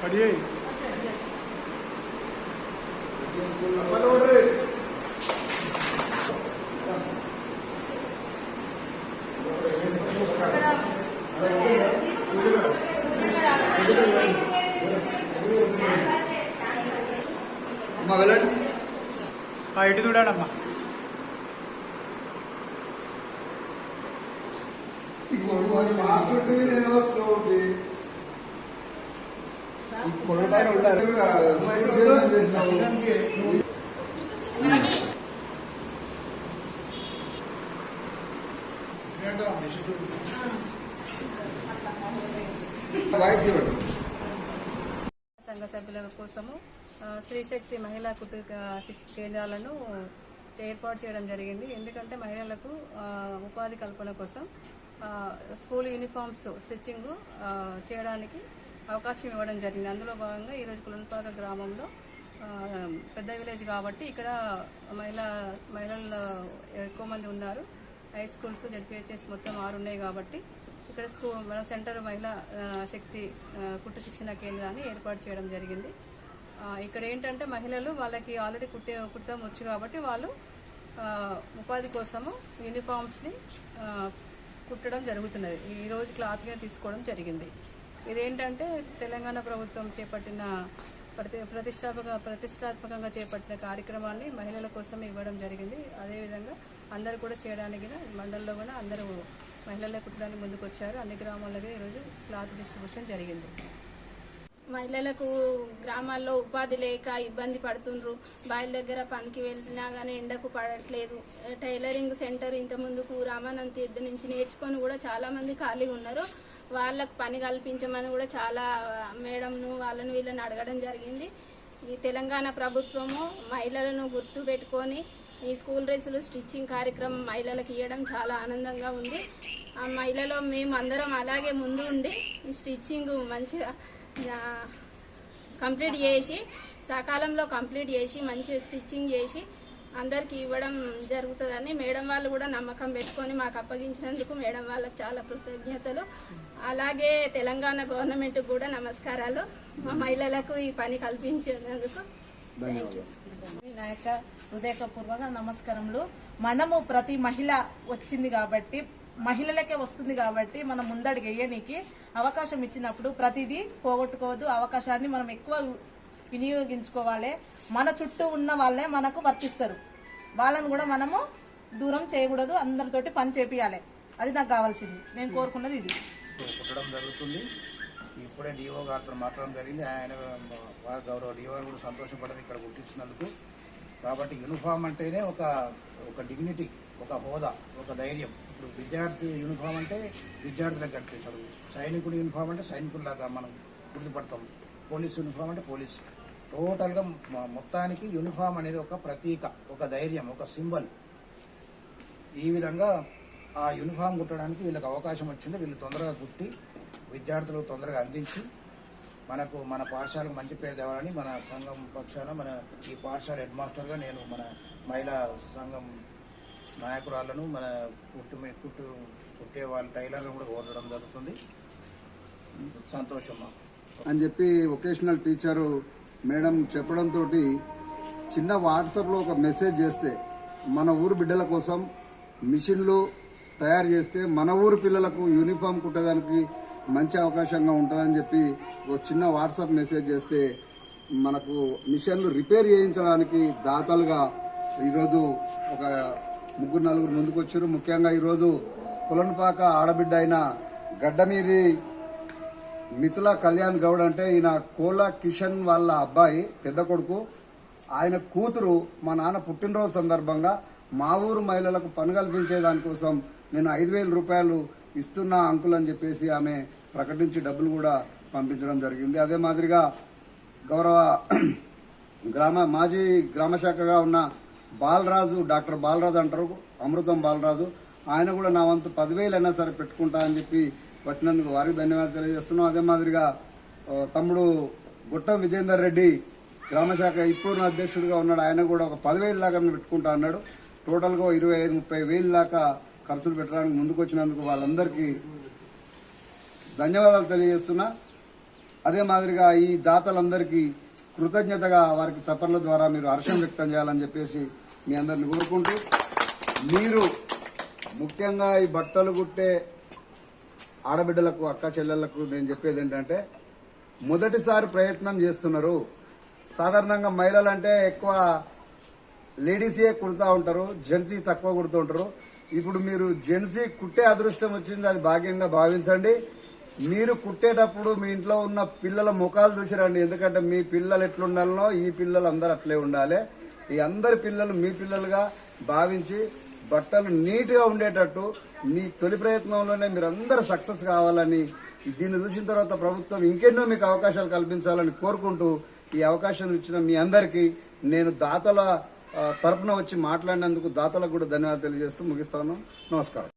പഠിയേ മകളൻ ആ ഇടുതൂടാണമ്മ ఉంటారు. సంఘ సభ్యుల కోసము స్త్రీశక్తి మహిళా కుటుంబ శిక్షణ కేంద్రాలను ఏర్పాటు చేయడం జరిగింది. ఎందుకంటే మహిళలకు ఉపాధి కల్పన కోసం స్కూల్ యూనిఫామ్స్ స్టిచ్చింగ్ చేయడానికి అవకాశం ఇవ్వడం జరిగింది. అందులో భాగంగా ఈరోజు కులంపాక గ్రామంలో పెద్ద విలేజ్ కాబట్టి ఇక్కడ మహిళా మహిళలు ఎక్కువ మంది ఉన్నారు. హై స్కూల్స్ జడ్పిహెచ్ఎస్ మొత్తం ఆరు ఉన్నాయి కాబట్టి ఇక్కడ స్కూల్ మన సెంటర్ మహిళా శక్తి కుట్టు శిక్షణ కేంద్రాన్ని ఏర్పాటు చేయడం జరిగింది. ఇక్కడ ఏంటంటే మహిళలు వాళ్ళకి ఆల్రెడీ కుట్టే కుట్టడం వచ్చు కాబట్టి వాళ్ళు ఉపాధి కోసము యూనిఫామ్స్ని కుట్టడం జరుగుతున్నది. ఈరోజు క్లాత్గా తీసుకోవడం జరిగింది. ఇదేంటంటే తెలంగాణ ప్రభుత్వం చేపట్టిన ప్రతి ప్రతిష్టాపక ప్రతిష్టాత్మకంగా చేపట్టిన కార్యక్రమాన్ని మహిళల కోసం ఇవ్వడం జరిగింది. అదేవిధంగా అందరూ కూడా చేయడానికి మండలంలో కూడా అందరూ మహిళలే కుట్టడానికి ముందుకు వచ్చారు అన్ని గ్రామాల్లో ఈరోజు క్లాత్ డిస్ట్రిబ్యూషన్ జరిగింది. మహిళలకు గ్రామాల్లో ఉపాధి లేక ఇబ్బంది పడుతుండ్రు. బాయిల దగ్గర పనికి వెళ్ళినా కానీ ఎండకు పడట్లేదు. టైలరింగ్ సెంటర్ ఇంత ముందుకు రామానంద తీర్థ నుంచి నేర్చుకొని కూడా చాలామంది ఖాళీ ఖాళీగా ఉన్నారు. వాళ్ళకు పని కల్పించమని కూడా చాలా మేడంను వాళ్ళను వీళ్ళని అడగడం జరిగింది. ఈ తెలంగాణ ప్రభుత్వము మహిళలను గుర్తు పెట్టుకొని ఈ స్కూల్ డ్రెస్సులు స్టిచ్చింగ్ కార్యక్రమం మహిళలకు ఇవ్వడం చాలా ఆనందంగా ఉంది. ఆ మహిళలో మేము అందరం అలాగే ముందు ఉండి ఈ స్టిచ్చింగ్ మంచిగా కంప్లీట్ చేసి సకాలంలో కంప్లీట్ చేసి మంచి స్టిచ్చింగ్ చేసి అందరికీ ఇవ్వడం జరుగుతుందని మేడం వాళ్ళు కూడా నమ్మకం పెట్టుకొని మాకు అప్పగించినందుకు మేడం వాళ్ళకి చాలా కృతజ్ఞతలు. అలాగే తెలంగాణ గవర్నమెంట్ కూడా నమస్కారాలు. మా మహిళలకు ఈ పని కల్పించినందుకు. నాయక హృదయపూర్వక నమస్కారములు. మనము ప్రతి మహిళ వచ్చింది కాబట్టి మహిళలకే వస్తుంది కాబట్టి మనం ముందడుగు వేయనీకి అవకాశం ఇచ్చినప్పుడు ప్రతిదీ పోగొట్టుకోవద్దు. అవకాశాన్ని మనం ఎక్కువ వినియోగించుకోవాలి. మన చుట్టూ ఉన్న వాళ్ళే మనకు వర్తిస్తారు. వాళ్ళని కూడా మనము దూరం చేయకూడదు. అందరితోటి పని చేపియాలి. అది నాకు కావాల్సింది. నేను కోరుకున్నది ఇది. కుట్టడం జరుగుతుంది. ఇప్పుడే డిఓ గారితో మాట్లాడడం జరిగింది. ఆయన వారి గౌరవ డిఓ కూడా సంతోషపడదు ఇక్కడ గుర్తించినందుకు. కాబట్టి యూనిఫామ్ అంటేనే ఒక ఒక డిగ్నిటీ ఒక హోదా ఒక ధైర్యం. ఇప్పుడు విద్యార్థి యూనిఫామ్ అంటే విద్యార్థులకు కట్టేశాడు సైనికుడి యూనిఫామ్ అంటే సైనికుల్లాగా మనం గుర్తుపడతాం. పోలీస్ యూనిఫామ్ అంటే పోలీస్. టోటల్గా మొత్తానికి యూనిఫామ్ అనేది ఒక ప్రతీక ఒక ధైర్యం ఒక సింబల్. ఈ విధంగా ఆ యూనిఫామ్ కుట్టడానికి వీళ్ళకి అవకాశం వచ్చింది. వీళ్ళు తొందరగా కుట్టి విద్యార్థులకు తొందరగా అందించి మనకు మన పాఠశాలకు మంచి పేరు తేవాలని మన సంఘం పక్షాన మన ఈ పాఠశాల హెడ్ మాస్టర్గా నేను మన మహిళా సంఘం నాయకురాలను మన కుట్టు మీ- కుట్టు కుట్టే వాళ్ళ టైలర్ను కూడా కోరడం జరుగుతుంది. సంతోషం అని చెప్పి వొకేషనల్ టీచరు మేడం చెప్పడంతో చిన్న వాట్సాప్లో ఒక మెసేజ్ చేస్తే మన ఊరు బిడ్డల కోసం మిషన్లు తయారు చేస్తే మన ఊరు పిల్లలకు యూనిఫామ్ కుట్టడానికి మంచి అవకాశంగా ఉంటుందని చెప్పి ఒక చిన్న వాట్సాప్ మెసేజ్ చేస్తే మనకు మిషన్లు రిపేర్ చేయించడానికి దాతలుగా ఈరోజు ఒక ముగ్గురు నలుగురు ముందుకు వచ్చారు ముఖ్యంగా ఈరోజు కులన్పాక ఆడబిడ్డ అయిన గడ్డ మీది మిథుల కళ్యాణ్ గౌడ్ అంటే ఈయన కోల కిషన్ వాళ్ళ అబ్బాయి పెద్ద కొడుకు. ఆయన కూతురు మా నాన్న పుట్టినరోజు సందర్భంగా మా ఊరు మహిళలకు పని కల్పించే దానికోసం నేను ఐదు వేల రూపాయలు ఇస్తున్నా అంకుల్ అని చెప్పేసి ఆమె ప్రకటించి డబ్బులు కూడా పంపించడం జరిగింది. అదే మాదిరిగా గౌరవ గ్రామ మాజీ గ్రామ శాఖగా ఉన్న బాలరాజు డాక్టర్ బాలరాజు అంటారు అమృతం బాలరాజు. ఆయన కూడా నా వంతు పదివేలు అయినా సరే పెట్టుకుంటా అని చెప్పి పట్టినందుకు వారికి ధన్యవాదాలు తెలియజేస్తున్నాం. అదే మాదిరిగా తమ్ముడు గుట్టం విజేందర్ రెడ్డి గ్రామశాఖ ఇప్పుడు అధ్యక్షుడిగా ఉన్నాడు. ఆయన కూడా ఒక పదివేలు దాకా పెట్టుకుంటా అన్నాడు. టోటల్గా ఇరవై ఐదు ముప్పై వేలు దాకా ఖర్చులు పెట్టడానికి ముందుకు వచ్చినందుకు వాళ్ళందరికీ ధన్యవాదాలు తెలియజేస్తున్నా. అదే మాదిరిగా ఈ దాతలందరికీ కృతజ్ఞతగా వారికి చప్పర్ల ద్వారా మీరు హర్షం వ్యక్తం చేయాలని చెప్పేసి మీ అందరిని కోరుకుంటూ మీరు ముఖ్యంగా ఈ బట్టలు కుట్టే ఆడబిడ్డలకు అక్క చెల్లెళ్ళకు నేను చెప్పేది ఏంటంటే మొదటిసారి ప్రయత్నం చేస్తున్నారు. సాధారణంగా మహిళలు అంటే ఎక్కువ లేడీసే కుడుతూ ఉంటారు జెంట్సీ తక్కువ కుడుతూ ఉంటారు. ఇప్పుడు మీరు జెంట్సీ కుట్టే అదృష్టం వచ్చింది అది భాగ్యంగా భావించండి. మీరు కుట్టేటప్పుడు మీ ఇంట్లో ఉన్న పిల్లల ముఖాలు చూసిరండి ఎందుకంటే మీ పిల్లలు ఎట్లుండాలనో ఈ పిల్లలు అందరు అట్లే ఉండాలి. ఈ అందరి పిల్లలు మీ పిల్లలుగా భావించి బట్టలు నీట్గా ఉండేటట్టు మీ తొలి ప్రయత్నంలోనే మీరందరూ సక్సెస్ కావాలని దీన్ని చూసిన తర్వాత ప్రభుత్వం ఇంకెన్నో మీకు అవకాశాలు కల్పించాలని కోరుకుంటూ ఈ అవకాశం ఇచ్చిన మీ అందరికీ నేను దాతల తరపున వచ్చి మాట్లాడినందుకు దాతలకు కూడా ధన్యవాదాలు తెలియజేస్తూ ముగిస్తాను. నమస్కారం.